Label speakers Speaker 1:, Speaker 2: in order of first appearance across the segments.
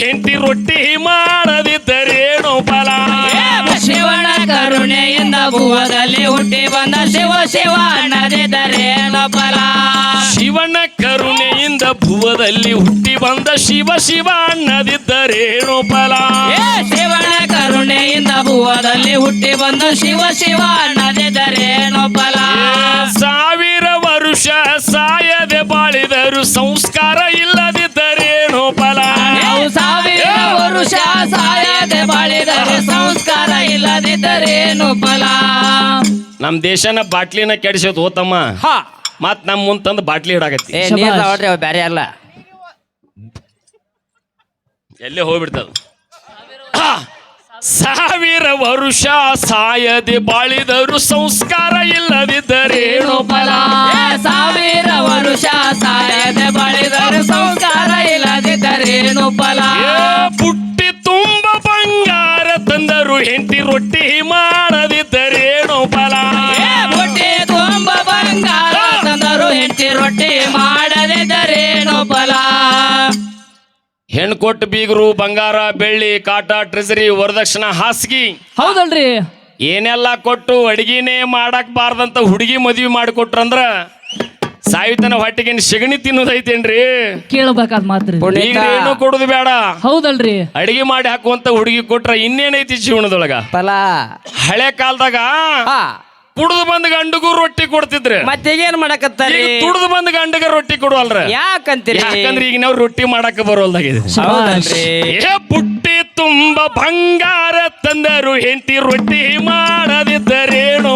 Speaker 1: ಹೆಂಡತಿ ರೊಟ್ಟಿ ಮಾಡದಿದ್ದರೇನು ಫಲ.
Speaker 2: ಶಿವನ ಕರುಣೆಯಿಂದ ಭೂವದಲ್ಲಿ ಹುಟ್ಟಿ ಬಂದ ಶಿವ ಶಿವ ಅನ್ನದಿದ್ದರೇನು ಫಲ.
Speaker 1: ಶಿವನ ಕರುಣೆಯಿಂದ ಭುವದಲ್ಲಿ ಹುಟ್ಟಿ ಬಂದ ಶಿವ ಶಿವ ಅನ್ನದಿದ್ದರೇನು ಫಲ.
Speaker 2: ಏ ಶಿವನ ಕರುಣೆಯಿಂದ ಭೂವದಲ್ಲಿ ಹುಟ್ಟಿ ಬಂದ ಶಿವ ಶಿವ ಅನ್ನದಿದ್ದರೇನು ಫಲ.
Speaker 1: ಸಾವಿರ ವರುಷ ಸಾಯದೆ ಬಾಳಿದರು ಸಂಸ್ಕಾರ
Speaker 2: ಸಾವಿರ ವರುಷ ಸಾಯದೆ ಬಾಳಿದರೆ ಸಂಸ್ಕಾರ ಇಲ್ಲದಿದ್ದರೇನು ಫಲ?
Speaker 1: ನಮ್ ದೇಶನ ಬಾಟ್ಲಿನ ಕೆಡಿಸೋದು ಹೋತಮ್ಮ.
Speaker 2: ಹಾ.
Speaker 1: ಮತ್ ನಮ್ ಮುಂದ್ ತಂದು ಬಾಟ್ಲಿ ಇಡಾಕತ್ತಿ.
Speaker 2: ಏ ನೀರ್ ನೋಡ್ರಿ ಅವ್ ಬ್ಯಾರೆ ಅಲ್ಲ.
Speaker 1: ಎಲ್ಲೇ ಹೋಗ್ಬಿಡ್ತದ? ಸಾವಿರ ವರುಷ ಸಾಯದೆ ಬಾಳಿದರು ಸಂಸ್ಕಾರ ಇಲ್ಲದಿದ್ದರೇನು ಫಲ?
Speaker 2: ಏ ಸಾವಿರ ವರುಷ ಸಾಯದೆ ಬಾಳಿದರು ಸಂಸ್ಕಾರ ಇಲ್ಲದಿದ್ದರೇನು ಫಲ?
Speaker 1: ಏ, ತಂದರು ಹೆಂಡತಿ ರೊಟ್ಟಿ ಮಾಡದಿದ್ದರೇನು ಫಲ?
Speaker 2: ರೊಟ್ಟಿ ತುಂಬ ಬಂಗಾರ ತಂದರು ಹೆಂಡತಿ ರೊಟ್ಟಿ ಮಾಡದಿದ್ದರೇನು ಫಲ?
Speaker 1: ಹೆಣ್ಣು ಕೊಟ್ಟು ಬೀಗರು ಬಂಗಾರ ಬೆಳ್ಳಿ ಕಾಟ ಟ್ರೆಸರಿ ವರದಕ್ಷಿಣ ಹಾಸಿಗೆ.
Speaker 3: ಹೌದಲ್ರಿ.
Speaker 1: ಏನೆಲ್ಲ ಕೊಟ್ಟು ಅಡಿಗೆನೇ ಮಾಡಕ್ ಬಾರ್ದಂತ ಹುಡುಗಿ ಮದ್ವಿ ಮಾಡಿಕೊಟ್ರಂದ್ರ ಸಾಯುತನ ಹೊಟ್ಟೆಗೆ ಸೆಗಣಿ ತಿನ್ನೋದೈತೇನ್ರಿ
Speaker 3: ಕೇಳಬೇಕಾದ ಮಾತ್ರ.
Speaker 1: ಏನು ಕೊಡುದು ಬೇಡ.
Speaker 3: ಹೌದಲ್ರಿ.
Speaker 1: ಅಡಿಗೆ ಮಾಡಿ ಹಾಕುವಂತ ಹುಡುಗಿ ಕೊಟ್ರ ಇನ್ನೇನೈತಿ ಜೀವನದೊಳಗ?
Speaker 2: ಫಲ.
Speaker 1: ಹಳೆ ಕಾಲದಾಗ
Speaker 2: ಹಾ.
Speaker 1: ಕುಡ್ದು ಬಂದ ಗಂಡಗೂ ರೊಟ್ಟಿ ಕೊಡ್ತಿದ್ರೆ.
Speaker 2: ಮತ್ತೆ ಏನ್ ಮಾಡಕತ್ತಾರಿ?
Speaker 1: ತುಡ್ದು ಬಂದ ಗಂಡಗ ರೊಟ್ಟಿ ಕೊಡುವಲ್ರ?
Speaker 2: ಯಾಕಂತೀರಿ?
Speaker 1: ಯಾಕಂದ್ರೆ ಈಗ ನಾವು ರೊಟ್ಟಿ ಮಾಡಕ್ ಬರೋಲ್ದಾಗಿದೆ
Speaker 2: ಹೌದಲ್ರಿ.
Speaker 1: ಏ ಪುಟ್ಟಿ ತುಂಬ ಬಂಗಾರ ತಂದರು ಹೆಂಡತಿ ರೊಟ್ಟಿ ಮಾಡದಿದ್ದರೇನು?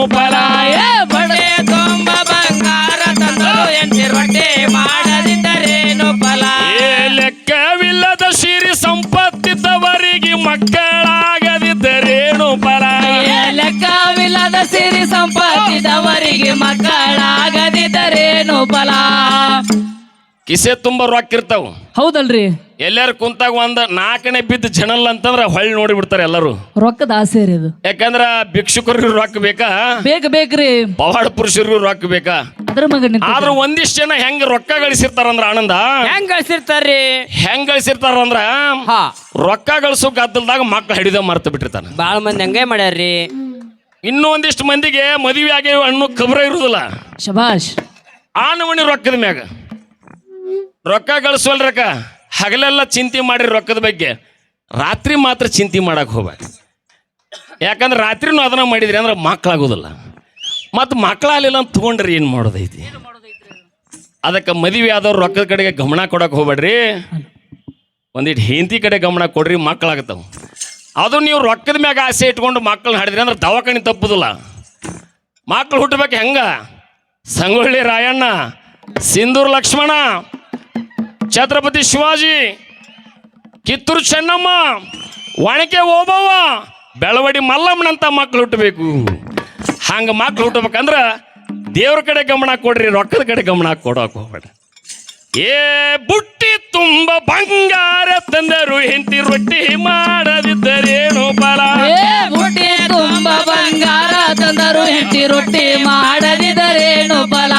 Speaker 1: ಸಿರಿ ಸಂಪಾದಿದವರಿಗೆ ಮಕ್ಕಳಾಗದಿದ್ದರೇನು ಫಲ? ಕಿಸೆ ತುಂಬ ರೊಕ್ಕ ಇರ್ತಾವ
Speaker 3: ಹೌದಲ್ರಿ.
Speaker 1: ಎಲ್ಲಾರು ಕುಂತಾಗ ಒಂದ್ ನಾಲ್ಕನೇ ಬಿದ್ದು ಜನಲ್ ಅಂತಂದ್ರ ಹೊಳ್ಳಿ ನೋಡಿ ಬಿಡ್ತಾರೆ ಎಲ್ಲರೂ.
Speaker 3: ರೊಕ್ಕದ ಆಸೆ ರೀ ಇದು.
Speaker 1: ಯಾಕಂದ್ರ ಭಿಕ್ಷುಕರಿಗೂ ರೊಕ್ಕ ಬೇಕಾ?
Speaker 3: ಬೇಗ ಬೇಕ್ರಿ.
Speaker 1: ಪವಾಡ ಪುರುಷರಿಗೂ ರೊಕ್ಕ ಬೇಕಾ?
Speaker 3: ಅದ್ರ ಮಗ
Speaker 1: ಆದ್ರ ಒಂದಿಷ್ಟು ಜನ ಹೆಂಗ್ ರೊಕ್ಕ ಗಳಿಸಿರ್ತಾರಂದ್ರ ಆನಂದ?
Speaker 2: ಹೆಂಗ್ ಕಳ್ಸಿರ್ತಾರ್ರಿ
Speaker 1: ಹೆಂಗ್ ಗಳಿಸಿರ್ತಾರಂದ್ರ?
Speaker 2: ಹಾ.
Speaker 1: ರೊಕ್ಕ ಗಳಿಸೋ ಗದ್ದಲ್ದಾಗ ಮಕ್ಳು ಹಿಡಿದ ಮರ್ತ ಬಿಟ್ಟಿರ್ತಾನ.
Speaker 2: ಬಾಳ ಮಂದಿ ಹಂಗೆ ಮಾಡ್ಯಾರ್ರಿ.
Speaker 1: ಇನ್ನೂ ಒಂದಿಷ್ಟು ಮಂದಿಗೆ ಮದುವೆ ಆಗಿ ಹಣ್ಣು ಖಬರ ಇರುದಿಲ್ಲ
Speaker 3: ಶಬಾಷ್.
Speaker 1: ಆನಮಣಿ ರೊಕ್ಕದ ಮ್ಯಾಗ. ರೊಕ್ಕ ಗಳಿಸೋಲ್ರಕ್ಕ ಹಗಲೆಲ್ಲ ಚಿಂತೆ ಮಾಡಿ ರೊಕ್ಕದ ಬಗ್ಗೆ ರಾತ್ರಿ ಮಾತ್ರ ಚಿಂತೆ ಮಾಡಕ್ಕೆ ಹೋಗ್ಬೇಡ. ಯಾಕಂದ್ರೆ ರಾತ್ರಿನೂ ಅದನ್ನ ಮಾಡಿದ್ರಿ ಅಂದ್ರೆ ಮಕ್ಕಳಾಗೋದಿಲ್ಲ. ಮತ್ತು ಮಕ್ಕಳಾಗಲಿಲ್ಲ ಅಂತ ತೊಗೊಂಡ್ರಿ ಏನು ಮಾಡೋದೈತಿ? ಅದಕ್ಕೆ ಮದುವೆ ಆದವ್ರು ರೊಕ್ಕದ ಕಡೆಗೆ ಗಮನ ಕೊಡಕ್ಕೆ ಹೋಗ್ಬೇಡ್ರಿ. ಒಂದಿಟ್ಟು ಹೆಂಡತಿ ಕಡೆ ಗಮನ ಕೊಡ್ರಿ ಮಕ್ಕಳಾಗತ್ತವ. ಅದು ನೀವು ರೊಕ್ಕದ ಮ್ಯಾಗ ಆಸೆ ಇಟ್ಕೊಂಡು ಮಕ್ಕಳನ್ನ ಹಾಡಿದ್ರಿ ಅಂದ್ರೆ ದವಾಖಾನೆ ತಪ್ಪುದಿಲ್ಲ. ಮಕ್ಕಳು ಹುಟ್ಟಬೇಕು ಹೆಂಗ? ಸಂಗೊಳ್ಳಿ ರಾಯಣ್ಣ, ಸಿಂಧೂರು ಲಕ್ಷ್ಮಣ, ಛತ್ರಪತಿ ಶಿವಾಜಿ, ಕಿತ್ತೂರು ಚೆನ್ನಮ್ಮ ಒಣಕೆ ಓಬವ್ವ ಬೆಳವಡಿ ಮಲ್ಲಮ್ಮನಂತ ಮಕ್ಕಳು ಹುಟ್ಟಬೇಕು. ಹಂಗೆ ಮಕ್ಕಳು ಹುಟ್ಟಬೇಕಂದ್ರೆ ದೇವ್ರ ಕಡೆ ಗಮನ ಕೊಡ್ರಿ, ರೊಕ್ಕದ ಕಡೆ ಗಮನ ಕೊಡೋಕೆ ಹೋಗ್ಬೇಡ. ಏ ಬುಟ್ಟಿ ತುಂಬ ಬಂಗಾರ ತಂದರು ಹೆಂಡತಿ ರೊಟ್ಟಿ ಮಾಡದಿದ್ದರೇನು ಬಲ.
Speaker 2: ಏ ಬುಟ್ಟಿ ತುಂಬ ಬಂಗಾರ ತಂದರು ಹೆಂಡತಿ ರೊಟ್ಟಿ ಮಾಡದಿದ್ದರೇನು
Speaker 1: ಬಲ.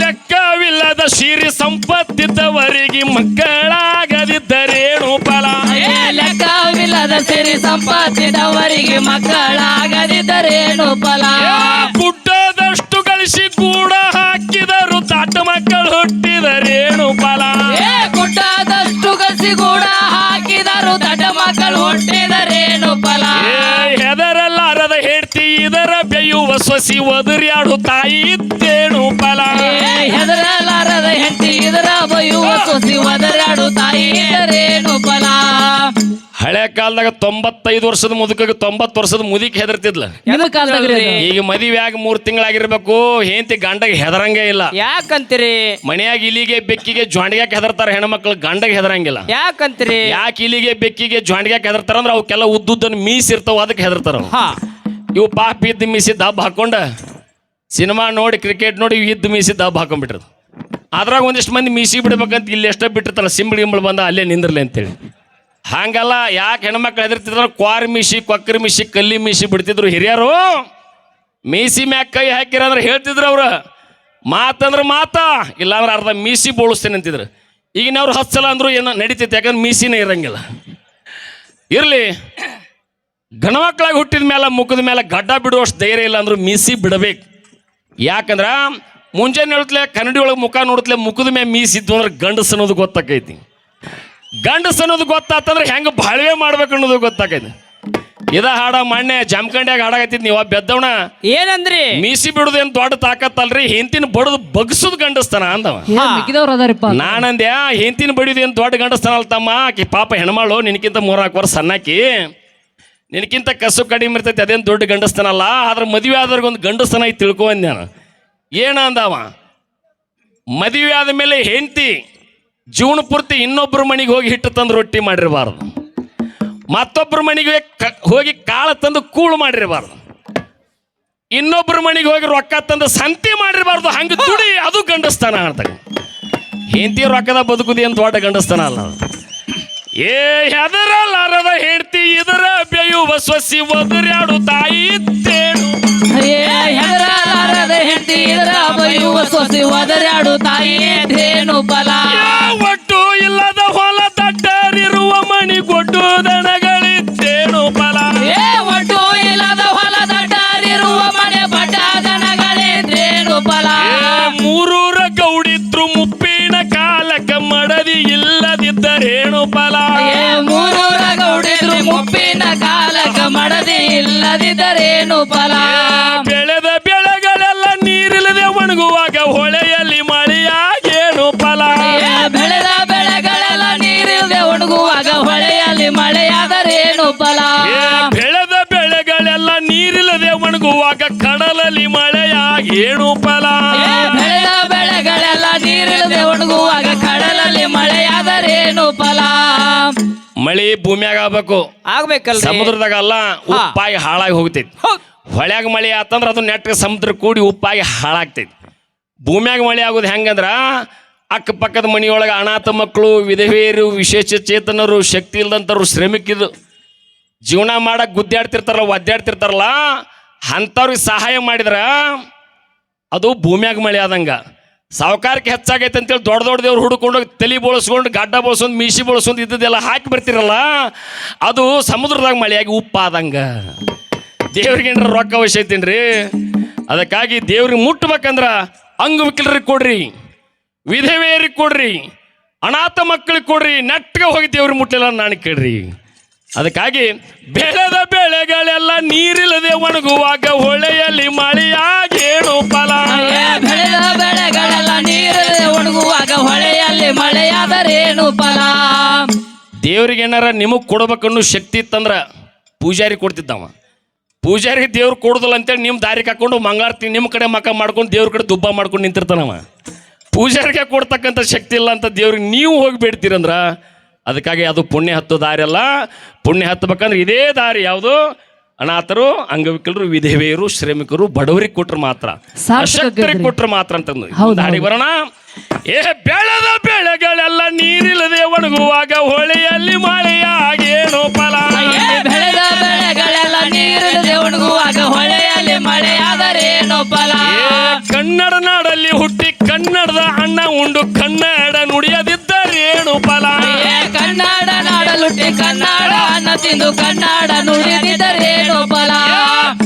Speaker 1: ಲೆಕ್ಕವಿಲ್ಲದ ಸಿರಿ ಸಂಪತ್ತಿದ್ದವರಿಗೆ ಮಕ್ಕಳಾಗದಿದ್ದರೇನು ಬಲ.
Speaker 2: ಏ ಲೆಕ್ಕವಿಲ್ಲದ ಸಿರಿ ಸಂಪತ್ತಿದ್ದವರಿಗೆ ಮಕ್ಕಳಾಗದಿದ್ದರೇನು
Speaker 1: ಬಲ. ಗುಡ್ಡದಷ್ಟು ಗಳಿಸಿ ಕೂಡ ಹುಟ್ಟಿದರೇನು ಫಲ?
Speaker 2: ಏ ಗುಡ್ಡದಷ್ಟು ಗಸಿ ಕೂಡ ಹಾಕಿದರು. ದಡ ಮಕ್ಕಳು ಹೊಟ್ಟಿದರೇನು ಫಲ?
Speaker 1: ಏ ಹೆದರಲಾರದ ಹೇಳ್ತಿ ಇದರ ಬೆಯುವ ಸೊಸಿ ಒದರ್ಯಾಡು ತಾಯಿ ಇದ್ದೇನು ಫಲ?
Speaker 2: ಏ ಹೆದರಲಾರದ ಹೆಂಡತಿ ಇದರ ಬಯುವ ಸೊಸಿ ಒದರಾಡು ತಾಯಿ ಇದರೇನು ಫಲ?
Speaker 1: ಹಳೆ ಕಾಲದಾಗ ತೊಂಬತ್ತೈದು ವರ್ಷದ ಮುದುಕಿಗೆ ತೊಂಬತ್ತು ವರ್ಷದ ಮುದಿಕ್ ಹೆದರ್ತಿದ್ಲ.
Speaker 3: ನಿಮ್ಮ
Speaker 1: ಈಗ ಮದುವೆ ಆಗಿ ಮೂರ್ ತಿಂಗಳಾಗಿರ್ಬೇಕು ಹೆಂಡತಿ ಗಂಡಗೆ ಹೆದರಂಗೇ ಇಲ್ಲ.
Speaker 2: ಯಾಕಂತೀರಿ?
Speaker 1: ಮನೆಯಾಗ ಇಲಿಗೆ ಬೆಕ್ಕಿಗೆ ಜೊಂಡಿಗ್ಯಾಕ ಹೆದರ್ತಾರ ಹೆಣ್ಮಕ್ಳು ಗಂಡಗೆ ಹೆದರಂಗಿಲ್ಲ.
Speaker 2: ಯಾಕಂತೀರಿ?
Speaker 1: ಯಾಕೆ ಇಲಿಗೆ ಬೆಕ್ಕಿಗೆ ಜೊಂಡಿಗ್ಯಾಕ ಹೆದರ್ತಾರ ಅಂದ್ರೆ ಅವಕ್ಕೆಲ್ಲ ಉದ್ದುದ್ದನ್ನು ಮೀಸ್ ಇರ್ತಾವ ಅದಕ್ಕೆ ಹೆದರ್ತಾರ
Speaker 2: ಹಾ.
Speaker 1: ಇವು ಪಾಪ ಇದ್ದು ಮೀಸಿದ್ದ ಹಬ್ಬ ಹಾಕೊಂಡ ಸಿನಿಮಾ ನೋಡಿ ಕ್ರಿಕೆಟ್ ನೋಡಿ ಇವ್ ಇದ್ದು ಮೀಸಿದ್ದ ಹಬ್ಬ ಹಾಕೊಂಡ್ಬಿಟ್ರದು ಅದ್ರಾಗ ಒಂದಿಷ್ಟು ಮಂದಿ ಮೀಸಿ ಬಿಡ್ಬೇಕಂತ ಇಲ್ಲಿ ಎಷ್ಟೋ ಬಿಟ್ಟಿರ್ತಾರ ಸಿಂಬಳಿ ಗಿಂಬಳಿ ಬಂದ ಅಲ್ಲೇ ನಿಂದ್ರಲಿ ಅಂತೇಳಿ. ಹಂಗಲ್ಲ, ಯಾಕೆ ಹೆಣ್ಮಕ್ಳು ಹೆದರ್ತಿದ್ರು? ಕ್ವಾರ್ ಮೀಸಿ ಕೊಕ್ಕರಿ ಮೀಸಿ ಕಲ್ಲಿ ಮೀಸಿ ಬಿಡ್ತಿದ್ರು ಹಿರಿಯರು. ಮೀಸಿ ಮ್ಯಾಗ ಕೈ ಹಾಕಿರ ಅಂದ್ರೆ ಹೇಳ್ತಿದ್ರು ಅವ್ರು. ಮಾತಂದ್ರೆ ಮಾತಾ, ಇಲ್ಲಾಂದ್ರೆ ಅರ್ಧ ಮೀಸಿ ಬೋಳಿಸ್ತೇನೆ ಅಂತಿದ್ರು. ಈಗಿನವ್ರು ಹತ್ತು ಸಲ ಅಂದ್ರು ಏನೋ ನಡೀತೈತೆ, ಯಾಕಂದ್ರೆ ಮೀಸಿನೇ ಇರಂಗಿಲ್ಲ. ಇರಲಿ ಗಣಮಕ್ಕಳಾಗಿ ಹುಟ್ಟಿದ ಮೇಲೆ ಮುಖದ ಮೇಲೆ ಗಡ್ಡ ಬಿಡುವಷ್ಟು ಧೈರ್ಯ ಇಲ್ಲ ಅಂದ್ರೆ ಮೀಸಿ ಬಿಡಬೇಕು. ಯಾಕಂದ್ರೆ ಮುಂಜಾನೆ ಹೇಳ್ತಲೆ ಕನ್ನಡಿ ಒಳಗೆ ಮುಖ ನೋಡ್ತಲೆ, ಮುಖದ ಮೇಲೆ ಮೀಸಿದ್ದು ಅಂದ್ರೆ ಗಂಡಸನ್ನೋದು ಗೊತ್ತಾಕೈತಿ. ಗಂಡಸ್ ಅನ್ನೋದು ಗೊತ್ತಾತಂದ್ರೆ ಹೆಂಗೆ ಬಾಳ್ವೆ ಮಾಡ್ಬೇಕು ಅನ್ನೋದು ಗೊತ್ತಾಕೈತಿ ಇದ ಹಾಡ ಮಣ್ಣೆ ಜಮಖಂಡಿಯಾಗ ಹಾಡಾಗತ್ತಿದ್ ನೀವ ಬೆದ್ದವಣ
Speaker 2: ಏನಂದ್ರಿ?
Speaker 1: ಮೀಸಿ ಬಿಡುದೇನ್ ದೊಡ್ಡ ತಾಕತ್ತಲ್ರಿ? ಹೆಂತಿನ ಬಡದು ಬಗ್ಸುದ್ ಗಂಡಸ್ತನ ಅಂದವ.
Speaker 3: ಏ ಹಿಂತಿನ ಅದಾರಿಪ್ಪ
Speaker 1: ನಾನಂದ್ಯ ಹೆಂತಿನ ಬಡಿಯೋದೇನು ದೊಡ್ಡ ಗಂಡಸ್ತನ ಅಲ್ತಮ್ಮ ಆಕಿ ಪಾಪ ಹೆಣ್ಮಾಳು ನಿನಕ್ಕಿಂತ ಮೂರ್ನಾಲ್ಕು ವರ್ಷ ಸಣ್ಣಾಕಿ. ನಿನಕ್ಕಿಂತ ಕಸು ಕಡಿಮೆ ಇರ್ತೈತಿ ಅದೇನು ದೊಡ್ಡ ಗಂಡಸ್ತನ ಅಲ್ಲ. ಆದ್ರೆ ಮದುವೆ ಆದ್ರಿಗೆ ಒಂದು ಗಂಡಸ್ತನ ಐತಿ ತಿಳ್ಕೊಂಡ್ ಅಂದೆ ನಾನು ಏನ ಅಂದವ? ಮದುವೆ ಆದ ಮೇಲೆ ಹೆಂಡತಿ ಜೀವನ ಪೂರ್ತಿ ಇನ್ನೊಬ್ಬರ ಮನೆಗೆ ಹೋಗಿ ಹಿಟ್ಟು ತಂದು ರೊಟ್ಟಿ ಮಾಡಿರಬಾರ್ದು. ಮತ್ತೊಬ್ಬರ ಮನೆಗೆ ಹೋಗಿ ಕಾಳು ತಂದು ಕೂಳು ಮಾಡಿರಬಾರ್ದು. ಇನ್ನೊಬ್ಬರ ಮನೆಗೆ ಹೋಗಿ ರೊಕ್ಕ ತಂದು ಸಂತಿ ಮಾಡಿರಬಾರ್ದು. ಹಂಗೆ ದುಡಿ, ಅದು ಗಂಡಸ್ತಾನ ಅಂತಕ್ಕ ಹೆಂಡತಿ ರೊಕ್ಕದ ಬದುಕುದಿ ಅಂತ ದೊಡ್ಡ ಗಂಡಸ್ತಾನ ಅಲ್ಲ. ಏ ಹೆದರಲಾರದ ಹೆಂಡತಿ ಇದರ ಬೆಯು ವಸ್ವಸಿ ಒದರ್ಯಾಡು ತಾಯಿ ತೇಡು
Speaker 3: ಹೆದರಲಾರದ ಹೆಂಡತಿ ಇದರ ಬೆಯು ವಸ್ವಸಿ ಒದರ್ಯಾಡು ತಾಯಿ ಬಲ
Speaker 1: ಫಲ ಮೂರೂರ ಗೌಡಿದ್ರು ಮುಪ್ಪಿನ
Speaker 3: ಕಾಲಕ ಮಡದಿ ಇಲ್ಲದಿದ್ದರೇನು ಫಲ?
Speaker 1: ಬೆಳೆದ ಬೆಳೆಗಳೆಲ್ಲ ನೀರಿಲ್ಲದೆ ಒಣಗುವಾಗ ಹೊಳೆಯಲ್ಲಿ ಮಳೆಯಾಗೇನು ಫಲ?
Speaker 3: ಬೆಳೆದ ಬೆಳೆಗಳೆಲ್ಲ ನೀರಿಲ್ಲದೆ ಒಣಗುವಾಗ ಹೊಳೆಯಲ್ಲಿ ಮಳೆಯಾದರೇನು ಫಲ?
Speaker 1: ಬೆಳೆದ ಬೆಳೆಗಳೆಲ್ಲ ನೀರಿಲ್ಲದೆ ಒಣಗುವಾಗ ಕಡಲಲ್ಲಿ ಮಳೆಯಾಗೇನು ಫಲ?
Speaker 3: ಬೆಳೆದ ಬೆಳೆಗಳೆಲ್ಲ ನೀರಿಲ್ಲದೆ
Speaker 1: ಮಳಿ ಭೂಮಿಯಾಗ ಆಗ್ಬೇಕು.
Speaker 2: ಆಗ್ಬೇಕಲ್ಲ
Speaker 1: ಸಮುದ್ರದಾಗ ಅಲ್ಲ ಉಪ್ಪಾಗಿ ಹಾಳಾಗಿ ಹೋಗ್ತೈತಿ. ಹೊಳ್ಯಾಗ ಮಳೆ ಆತಂದ್ರ ಅದು ನೆಟ್ಟ ಸಮುದ್ರ ಕೂಡಿ ಉಪ್ಪಾಗಿ ಹಾಳಾಗ್ತೈತಿ. ಭೂಮ್ಯಾಗ ಮಳೆ ಆಗೋದು ಹೆಂಗಂದ್ರ ಅಕ್ಕಪಕ್ಕದ ಮನೆಯೊಳಗೆ ಅನಾಥ ಮಕ್ಕಳು ವಿಧವೆಯರು ವಿಶೇಷ ಚೇತನರು ಶಕ್ತಿ ಇಲ್ದಂಥವ್ರು ಶ್ರಮಿಕಿದು. ಜೀವನ ಮಾಡಕ್ಕೆ ಗುದ್ದಾಡ್ತಿರ್ತಾರಲ್ಲ ಒದ್ದಾಡ್ತಿರ್ತಾರಲ್ಲ ಅಂಥವ್ರಿಗೆ ಸಹಾಯ ಮಾಡಿದ್ರ ಅದು ಭೂಮ್ಯಾಗ ಮಳೆ ಆದಂಗ. ಸಾವುಕಾರಕ್ಕೆ ಹೆಚ್ಚಾಗೈತೆ ಅಂತೇಳಿ ದೊಡ್ಡ ದೊಡ್ಡ ದೇವ್ರು ಹುಡ್ಕೊಂಡು ತಲೆ ಬೋಳಿಸ್ಕೊಂಡು ಗಡ್ಡ ಬೋಳ್ಸ್ಕೊಂಡು ಮೀಸಿ ಬೋಳ್ಸ್ಕೊಂಡು ಇದ್ದದೆಲ್ಲ ಹಾಕಿ ಬರ್ತಿರಲ್ಲ ಅದು ಸಮುದ್ರದಾಗ ಮಳೆಯಾಗಿ ಉಪ್ಪಾದಂಗ. ದೇವ್ರಿಗೆ ಏನಾರ ರೊಕ್ಕ ಅವಶ್ಯ ಐತೇನ್ರಿ? ಅದಕ್ಕಾಗಿ ದೇವ್ರಿಗೆ ಮುಟ್ಟಬೇಕಂದ್ರೆ ಅಂಗವಿಕಲರಿಗೆ ಕೊಡ್ರಿ, ವಿಧವೆಯರಿಗೆ ಕೊಡ್ರಿ, ಅನಾಥ ಮಕ್ಕಳಿಗೆ ಕೊಡ್ರಿ, ನೆಟ್ಗೆ ಹೋಗಿ ದೇವ್ರಿಗೆ ಮುಟ್ಟಲಿಲ್ಲ ನಾನು ಕೇಳ್ರಿ. ಅದಕ್ಕಾಗಿ ಬೆಳೆದ ಬೆಳೆಗಳೆಲ್ಲ ನೀರಿಲ್ಲದೆ ಒಣಗುವಾಗ ಹೊಳೆಯಲ್ಲಿ ಮಳೆಯಾಗೇನು ಫಲ?
Speaker 3: ಬೆಳೆದ ಬೆಳೆಗಳೆಲ್ಲ ನೀರಿಲ್ಲದೆ ಒಣಗುವಾಗ ಹೊಳೆಯಲ್ಲಿ ಮಳೆಯಾದರೇನು ಫಲ?
Speaker 1: ದೇವ್ರಿಗೆ ಏನಾರ ನಿಮಗೆ ಕೊಡ್ಬೇಕನ್ನೋ ಶಕ್ತಿ ಇತ್ತಂದ್ರ ಪೂಜಾರಿ ಕೊಡ್ತಿದ್ದವ. ಪೂಜಾರಿ ದೇವ್ರು ಕೊಡುದಿಲ್ಲ ಅಂತೇಳಿ ನಿಮ್ಮ ದಾರಿ ಹಾಕೊಂಡು ಮಂಗಾರ್ತಿ ನಿಮ್ಮ ಕಡೆ ಮಕ ಮಾಡ್ಕೊಂಡು ದೇವ್ರ ಕಡೆ ದುಬ್ಬ ಮಾಡ್ಕೊಂಡು ನಿಂತಿರ್ತಾನವ. ಪೂಜಾರಿಗೆ ಕೊಡ್ತಕ್ಕಂಥ ಶಕ್ತಿ ಇಲ್ಲ ಅಂತ ದೇವ್ರಿಗೆ ನೀವು ಹೋಗಿ ಬೇಡ್ತೀರಂದ್ರ ಅದಕ್ಕಾಗಿ ಅದು ಪುಣ್ಯ ಹತ್ತು ದಾರಿ ಅಲ್ಲ. ಪುಣ್ಯ ಹತ್ತಬೇಕಂದ್ರೆ ಇದೇ ದಾರಿ ಯಾವುದು? ಅನಾಥರು ಅಂಗವಿಕಲರು ವಿಧವೆಯರು ಶ್ರಮಿಕರು ಬಡವರಿಗೆ ಕೊಟ್ರೆ ಮಾತ್ರ. ಅಶಕ್ತರಿಗೆ. ಕೊಟ್ರೆ ಮಾತ್ರ ಅಂತಂದು ದಾರಿ ಬರೋಣ. ಏ ಬೆಳೆದ ಬೆಳೆಗಳೆಲ್ಲ ನೀರಿಲ್ಲದೆ ಒಣಗುವಾಗ ಹೊಳೆಯಲ್ಲಿ ಮಳೆಯಾಗೇನು ಫಲ.
Speaker 3: ಬೆಳೆದ ಬೆಳೆಗಳೆಲ್ಲ ನೀರಿಲ್ಲದೆ ಒಣಗುವಾಗ ಹೊಳೆಯಲ್ಲಿ ಮಳೆಯಾದರೇನು ಫಲ.
Speaker 1: ಕನ್ನಡ ನಾಡಲ್ಲಿ ಹುಟ್ಟಿ ಕನ್ನಡದ ಅಣ್ಣ ಉಂಡು ಕನ್ನಡ ನುಡಿಯದಿದ್ದರೇನು ಫಲ.
Speaker 3: ತಿಂದು ಕನ್ನಡ ನುಡಿದಿದ್ದರೇನು ಫಲ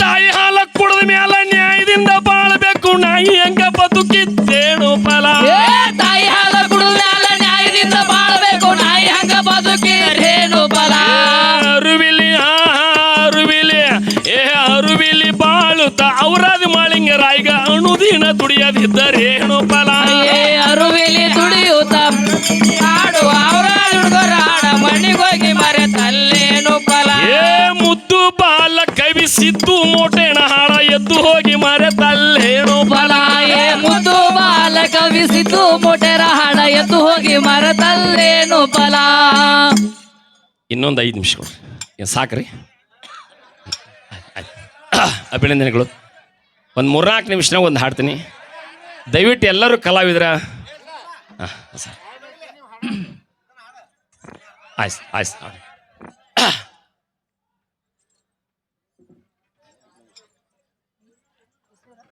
Speaker 1: ತಾಯಿ ಹಾಲ ಕುಡಿದ ಮ್ಯಾಲ ನ್ಯಾಯದಿಂದ ಬಾಳ್ಬೇಕು. ನಾಯಿ ಹೆಂಗ ಬದುಕಿದ್ದೇನು ಫಲ
Speaker 3: ಏ ತಾಯಿ ಹಾಲ ಮೇಲೆ ನ್ಯಾಯದಿಂದ ಬಾಳ್ಬೇಕು. ನಾಯಿ ಹಂಗ ಬದುಕಿದ್ದೇನು ಫಲ
Speaker 1: ಅರುವಿಲಿ ಅರುವಿಲಿ. ಏ ಅರುವಿಲಿ ಬಾಳುತ್ತ ಮಾಳಿಂಗ ಮಾಳಿಂಗರಾಯಿಗ ಅಣುದಿನ ದುಡಿಯದಿದ್ದರೇನು ಫಲ
Speaker 3: ಏ ಅರುವಿಲಿ ದುಡಿಯುತ್ತ.
Speaker 1: ಕವಿಸಿದ್ದು
Speaker 3: ಮೊಟೆರ ಹಾಡ ಎದ್ದು ಹೋಗಿ ಮರದಲ್ಲೇನು ಫಲ?
Speaker 1: ಇನ್ನೊಂದು ಐದು ನಿಮಿಷ ಸಾಕ್ರಿ? ಅಭಿನಂದನೆಗಳು. ಒಂದು ಮೂರ್ನಾಲ್ಕು ನಿಮಿಷನಾಗ ಒಂದು ಹಾಡ್ತೀನಿ. ದಯವಿಟ್ಟು ಎಲ್ಲರೂ ಕಲಾವಿದ್ರ? ಆಯ್ತು ಆಯ್ತು.